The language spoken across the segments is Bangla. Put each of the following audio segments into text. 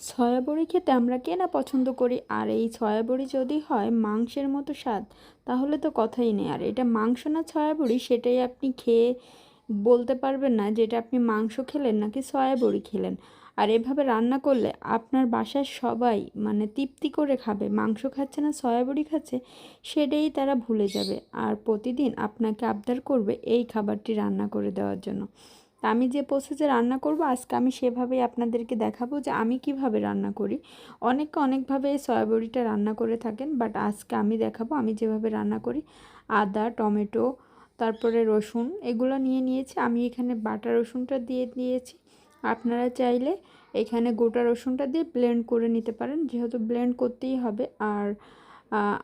সয়া বড়ি খেতে আমরা কে না পছন্দ করি? আর এই সয়া বড়ি যদি হয় মাংসের মতো স্বাদ, তাহলে তো কথাই নেই। আর এটা মাংস না সয়া বড়ি সেটাই আপনি খেয়ে বলতে পারবেন না যেটা আপনি মাংস খেলেন নাকি সয়া বড়ি খেলেন। আর এভাবে রান্না করলে আপনার বাসার সবাই মানে তৃপ্তি করে খাবে। মাংস খাচ্ছে না সয়া বড়ি খাচ্ছে, সেটাই তারা ভুলে যাবে। আর প্রতিদিন আপনাকে আবদার করবে এই খাবারটি রান্না করে দেওয়ার জন্য। তা আমি যে প্রসেসে রান্না করব, আজকে আমি সেভাবেই আপনাদেরকে দেখাবো যে আমি কীভাবে রান্না করি। অনেকে অনেকভাবে এই সয়াবড়িটা রান্না করে থাকেন বাট আজকে আমি দেখাবো আমি যেভাবে রান্না করি। আদা, টমেটো, তারপরে রসুন, এগুলো নিয়ে নিয়েছি। আমি এখানে বাটা রসুনটা দিয়ে দিয়েছি। আপনারা চাইলে এখানে গোটা রসুনটা দিয়ে ব্লেন্ড করে নিতে পারেন। যেহেতু ব্লেন্ড করতেই হবে, আর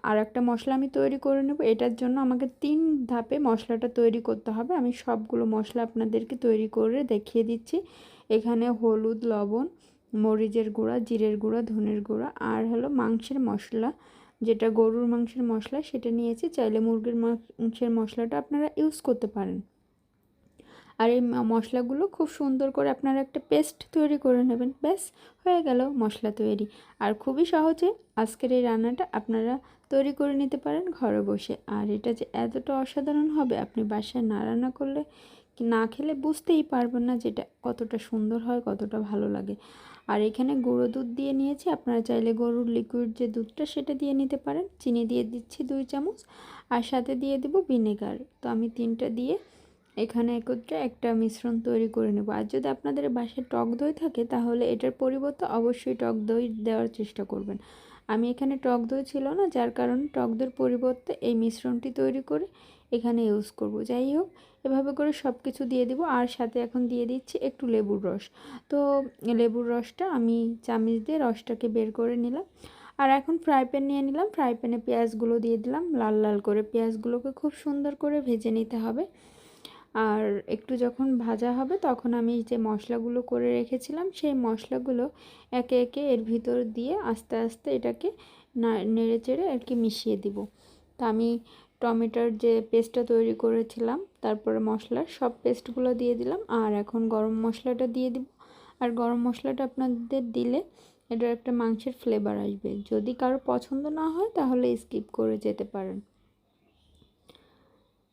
আর একটা মশলা আমি তৈরি করে নেব। এটার জন্য আমাকে তিন ধাপে মশলাটা তৈরি করতে হবে। আমি সবগুলো মশলা আপনাদেরকে তৈরি করে দেখিয়ে দিচ্ছি। এখানে হলুদ, লবণ, মরিচের গুঁড়া, জিরের গুঁড়া, ধনের গুঁড়া, আর হলো মাংসের মশলা। যেটা গরুর মাংসের মশলা, সেটা নিয়েছি। চাইলে মুরগির মাংসের মশলাটা আপনারা ইউজ করতে পারেন। আর এই মশলাগুলো খুব সুন্দর করে আপনারা একটা পেস্ট তৈরি করে নেবেন। ব্যাস, হয়ে গেল মশলা তৈরি। আর খুবই সহজে আজকের এই রান্নাটা আপনারা তৈরি করে নিতে পারেন ঘরে বসে। আর এটা যে এতটা অসাধারণ হবে, আপনি বাসায় না রান্না করলে না খেলে বুঝতেই পারবেন না যেটা কতটা সুন্দর হয়, কতটা ভালো লাগে। আর এখানে গুঁড়ো দুধ দিয়ে নিয়েছি, আপনারা চাইলে গরুর লিকুইড যে দুধটা সেটা দিয়ে নিতে পারেন। চিনি দিয়ে দিচ্ছি দুই চামচ। আর সাথে দিয়ে দেবো ভিনেগার তো আমি তিনটা দিয়ে এখানে একত্রে একটা মিশ্রণ তৈরি করে নেব। আর যদি আপনাদের বাসায় টক দই থাকে, তাহলে এটার পরিবর্তে অবশ্যই টক দই দেওয়ার চেষ্টা করবেন। আমি এখানে টক দই ছিল না, যার কারণে টক দইয়ের পরিবর্তে এই মিশ্রণটি তৈরি করে এখানে ইউজ করব। যাই হোক, এভাবে করে সব কিছু দিয়ে দিব। আর সাথে এখন দিয়ে দিচ্ছি একটু লেবুর রস। তো লেবুর রসটা আমি চামিচ দিয়ে রসটাকে বের করে নিলাম। আর এখন ফ্রাই প্যান নিয়ে নিলাম। ফ্রাই প্যানে পেঁয়াজগুলো দিয়ে দিলাম। লাল লাল করে পেঁয়াজগুলোকে খুব সুন্দর করে ভেজে নিতে হবে। আর একটু যখন ভাজা হবে তখন আমি যে মশলাগুলো করে রেখেছিলাম, সেই মশলাগুলো একে একে এর ভিতর দিয়ে আস্তে আস্তে এটাকে নেড়ে চেড়ে আর কি মিশিয়ে দিব। তা আমি টমেটোর যে পেস্টটা তৈরি করেছিলাম, তারপরে মশলার সব পেস্টগুলো দিয়ে দিলাম আর এখন গরম মশলাটা দিয়ে দিব। আর গরম মশলাটা আপনাদের দিলে এটার একটা মাংসের ফ্লেভার আসবে। যদি কারও পছন্দ না হয় তাহলে স্কিপ করে যেতে পারেন।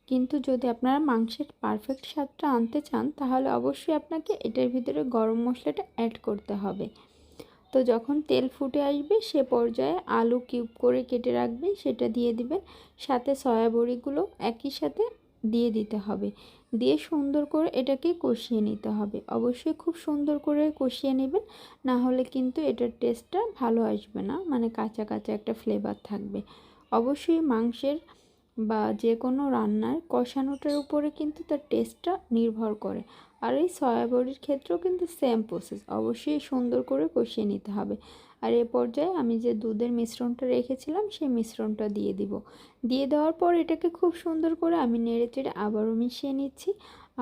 কিন্তু যদি আপনারা মাংসের পারফেক্ট স্বাদটা আনতে চান, তাহলে অবশ্যই আপনাকে এটার ভিতরে গরম মশলাটা অ্যাড করতে হবে। তো যখন তেল ফুটে আসবে, সে পর্যায়ে আলু কিউব করে কেটে রাখবেন সেটা দিয়ে দিবেন। সাথে সয়া বড়িগুলো একই সাথে দিয়ে দিতে হবে। দিয়ে সুন্দর করে এটাকে কষিয়ে নিতে হবে। অবশ্যই খুব সুন্দর করে কষিয়ে নেবেন, না হলে কিন্তু এটার টেস্টটা ভালো আসবে না মানে কাঁচা কাঁচা একটা ফ্লেভার থাকবে। অবশ্যই মাংসের বা যে কোনো রান্নার কষানোটার উপরে কিন্তু তার টেস্টটা নির্ভর করে। আর এই সয়াবড়ির ক্ষেত্রেও কিন্তু সেম প্রসেস অবশ্যই সুন্দর করে কষিয়ে নিতে হবে। আর এ পর্যায়ে আমি যে দুধের মিশ্রণটা রেখেছিলাম, সেই মিশ্রণটা দিয়ে দিব। দিয়ে দেওয়ার পর এটাকে খুব সুন্দর করে আমি নেড়ে চেড়ে আবারও মিশিয়ে নিচ্ছি।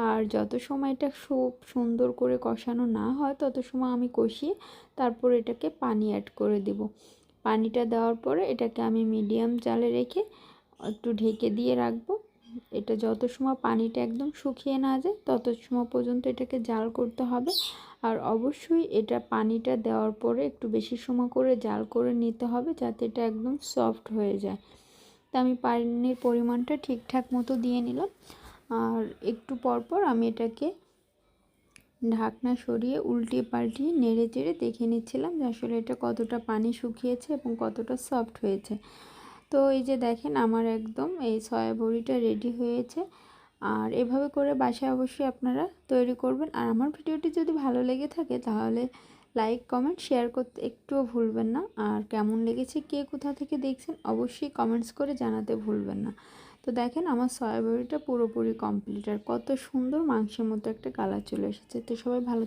আর যত সময় এটা খুব সুন্দর করে কষানো না হয়, তত সময় আমি কষিয়ে তারপর এটাকে পানি অ্যাড করে দেব। পানিটা দেওয়ার পরে এটাকে আমি মিডিয়াম জালে রেখে একটু ঢেকে দিয়ে রাখব। এটা যত সময় পানিটা একদম শুকিয়ে না যায়, তত সময় পর্যন্ত এটাকে জাল করতে হবে। আর অবশ্যই এটা পানিটা দেওয়ার পরে একটু বেশি সময় করে জাল করে নিতে হবে যাতে এটা একদম সফট হয়ে যায়। তা আমি পানির পরিমাণটা ঠিকঠাক মতো দিয়ে নিলাম। আর একটু পরপর আমি এটাকে ঢাকনা সরিয়ে উল্টিয়ে পাল্টিয়ে নেড়ে চেড়ে দেখে নিচ্ছিলাম যে আসলে এটা কতটা পানি শুকিয়েছে এবং কতটা সফট হয়েছে। তো এই যে দেখেন আমার একদম এই সয়া বড়িটা রেডি হয়েছে। আর এভাবে করে বাসায় অবশ্যই আপনারা তৈরি করবেন। আর আমার ভিডিওটি যদি ভালো লেগে থাকে তাহলে লাইক কমেন্ট শেয়ার করতে একটুও ভুলবেন না। আর কেমন লেগেছে, কে কোথা থেকে দেখছেন অবশ্যই কমেন্টস করে জানাতে ভুলবেন না। তো দেখেন আমার সয়া বড়িটা পুরোপুরি কমপ্লিট আর কত সুন্দর মাংসের মতো একটা কালার চলে এসেছে। তো সবাই ভালো